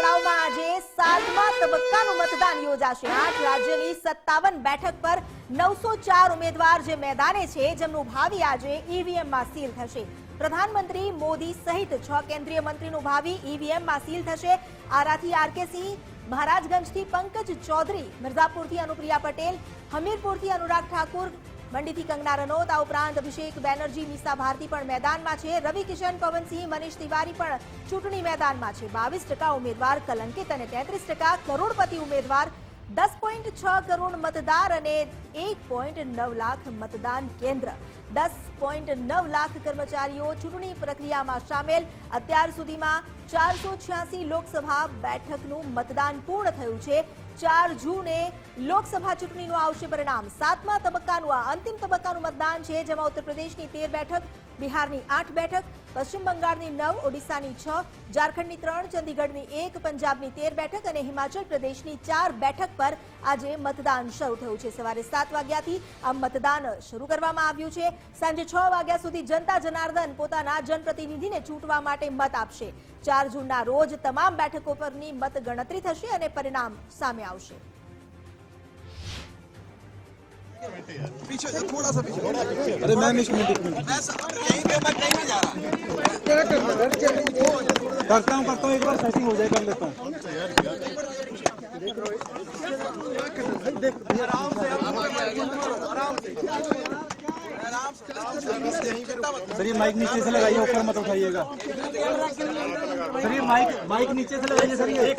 તળાવમાં આજે સાતમા તબક્કાનું મતદાન યોજાશે. આઠ રાજ્યની સત્તાવન બેઠક પર નવસો ચાર ઉમેદવાર જે મેદાને છે, જેમનું ભાવિ આજે ઈવીએમમાં સીલ થશે. પ્રધાનમંત્રી મોદી સહિત છ કેન્દ્રીય મંત્રીનું ભાવિ ઈવીએમમાં સીલ થશે. આરાથી આરકે સિંહ, મહારાજગંજથી પંકજ ચૌધરી, મિર્ઝાપુરથી અનુપ્રિયા પટેલ, હમીરપુરથી અનુરાગ ઠાકુર મંડીથી કંગના રનૌત આ ઉપરાંત અભિષેક બેનર્જી મીસા ભારતી પણ મેદાનમાં છે. રવિ કિશન પવનસિંહ, મનીષ તિવારી પણ ચૂંટણી મેદાનમાં છે. બાવીસ ટકા ઉમેદવાર કલંકિત અને તેત્રીસ ટકા કરોડપતિ ઉમેદવાર, દસ પોઈન્ટ છ કરોડ મતદાર અને એક પોઈન્ટ નવ લાખ મતદાન કેન્દ્ર. દસ પોઈન્ટ નવ લાખ કર્મચારીઓ ચૂંટણી પ્રક્રિયામાં સામેલ. અત્યાર સુધીમાં ચારસો છ્યાસી લોકસભા બેઠકનું મતદાન પૂર્ણ થયું છે. ચાર જૂને લોકસભા ચૂંટણીનું આવશે પરિણામ. સાતમા તબક્કાનું આ અંતિમ તબક્કાનું મતદાન છે, જેમાં ઉત્તર પ્રદેશની તેર બેઠક બિહારની આઠ બેઠક, પશ્ચિમ બંગાળની નવ, ઓડિશાની છ, ઝારખંડની ત્રણ, ચંદીગઢની એક, પંજાબની તેર બેઠક અને હિમાચલ પ્રદેશની ચાર બેઠક પર આજે મતદાન શરૂ થયું છે. સવારે સાત વાગ્યાથી આ મતદાન શરૂ કરવામાં આવ્યું છે. સાંજે છ વાગ્યા સુધી જનતા જનાર્દન પોતાના જનપ્રતિનિધિને ચૂંટવા માટે મત આપશે. ચાર જૂનના રોજ તમામ બેઠકો પરની મત ગણતરી થશે અને પરિણામ સામે આવશે. पीछे थोड़ा सा पीछे अरे मैम एक मिनट एक मिनट मैं सब- यहीं पे मैं कहीं जा रहा करता हूँ करता हूँ एक बार सेटिंग हो जाए कर लेता हूँ। सर ये माइक नीचे से लगाइए ऊपर मत उठाइएगा। सर ये माइक माइक नीचे से लगाइए सर ये एक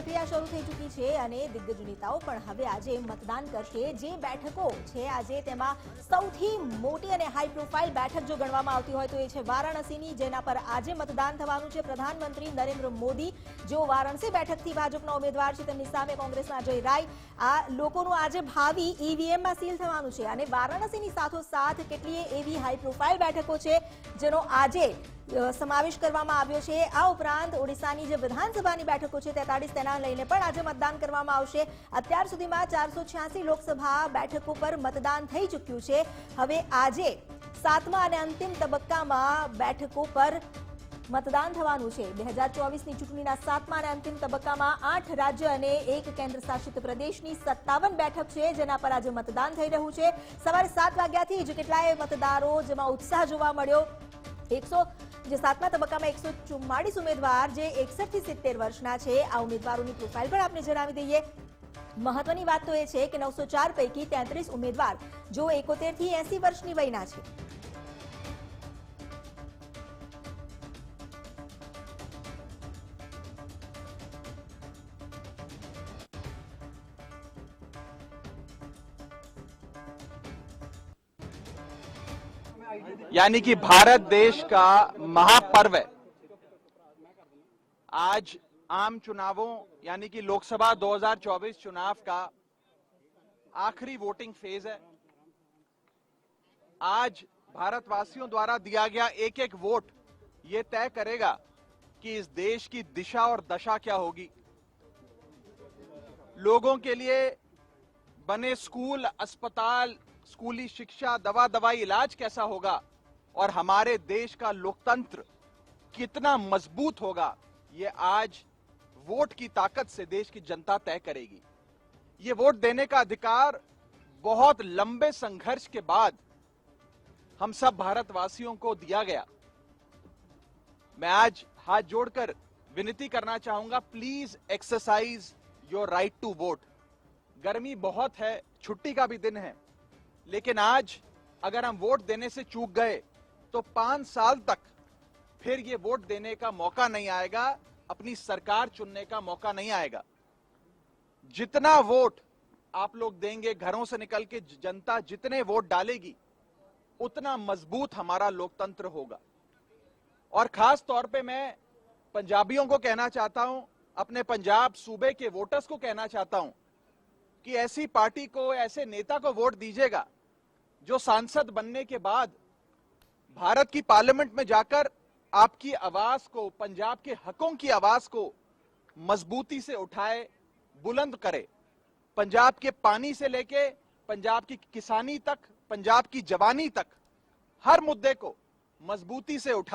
પ્રક્રિયા શરૂ થઈ ચૂકી છે અને દિગ્ગજ નેતાઓ પણ હવે આજે મતદાન કરશે. જે બેઠકો છે આજે તેમાં સૌથી મોટી અને હાઈ પ્રોફાઇલ બેઠક જો ગણવામાં આવતી હોય તો એ છે વારાણસીની, જેના પર આજે મતદાન થવાનું છે. પ્રધાનમંત્રી નરેન્દ્ર મોદી જો વારાણસી બેઠકથી ભાજપના ઉમેદવાર છે, તેમની સામે કોંગ્રેસના અજય રાય. આ લોકોનું આજે ભાવિ ઈવીએમમાં સીલ થવાનું છે. અને વારાણસીની સાથોસાથ કેટલીય એવી હાઈ પ્રોફાઇલ બેઠકો છે, જેનો આજે સમાવેશ કરવામાં આવ્યો છે. આ ઉપરાંત ઓડિશાની જે વિધાનસભાની બેઠકો છે તેતાળીસ તેના લઈને પણ આજે મતદાન કરવામાં આવશે. અત્યાર સુધીમાં ચારસો લોકસભા બેઠકો પર મતદાન થઈ ચૂક્યું છે. હવે આજે સાતમા અને અંતિમ તબક્કામાં બેઠકો પર મતદાન થવાનું છે. બે હજાર ચોવીસની ચૂંટણીના સાતમા અને અંતિમ તબક્કામાં આઠ રાજ્ય અને એક કેન્દ્ર શાસિત પ્રદેશની સત્તાવન બેઠક છે, જેના પર આજે મતદાન થઈ રહ્યું છે. સવારે સાત વાગ્યાથી જ કેટલાય મતદારો જેમાં ઉત્સાહ જોવા મળ્યો. એકસો જે સાતમા તબક્કામાં એકસો ચુમ્માળીસ ઉમેદવાર જે એકસઠથી સિત્તેર વર્ષના છે, આ ઉમેદવારોની પ્રોફાઇલ પણ આપને જણાવી દઈએ. મહત્વની વાત તો એ છે કે નવસો ચાર પૈકી તેત્રીસ ઉમેદવાર જો એકોતેરથી એસી વર્ષની વયના છે. यानी कि भारत देश का महापर्व है। आज आम चुनावों, यानी कि लोकसभा 2024 चुनाव का आखिरी वोटिंग फ़ेज़ है। आज भारतवासियों द्वारा दिया गया एक एक वोट ये तय करेगा कि इस देश की दिशा और दशा क्या होगी। लोगों के लिए बने स्कूल, अस्पताल स्कूली शिक्षा दवा दवाई इलाज कैसा होगा? और हमारे देश का लोकतंत्र कितना मज़बूत होगा? ये आज वोट की ताकत से देश की जनता तय करेगी। ये वोट देने का अधिकार बहुत लंबे संघर्ष के बाद हम सब भारतवासियों को दिया गया। मैं आज हाथ जोड़कर विनती करना चाहूँगा please exercise your right to vote गर्मी बहुत है, छुट्टी का भी दिन है। लेकिन आज अगर हम वोट देने से चूक गए तो पाँच साल तक फिर ये वोट देने का मौका नहीं आएगा, अपनी सरकार चुनने का मौका नहीं आएगा। जितना वोट आप लोग देंगे, घरों से निकल के जनता जितने वोट डालेगी, उतना मज़बूत हमारा लोकतंत्र होगा। और खास तौर पे मैं पंजाबियों को कहना चाहता हूँ, अपने पंजाब सूबे के वोटर्स को कहना चाहता हूँ कि ऐसी पार्टी को, ऐसे नेता को वोट दीजिएगा, जो सांसद बनने के बाद भारत की पार्लियामेंट में जाकर आपकी आवाज़ को, पंजाब के हकों की आवाज़ को मजबूती से उठाए, बुलंद करे। पंजाब के पानी से लेके, पंजाब की किसानी तक, पंजाब की जवानी तक हर मुद्दे को मजबूती से उठा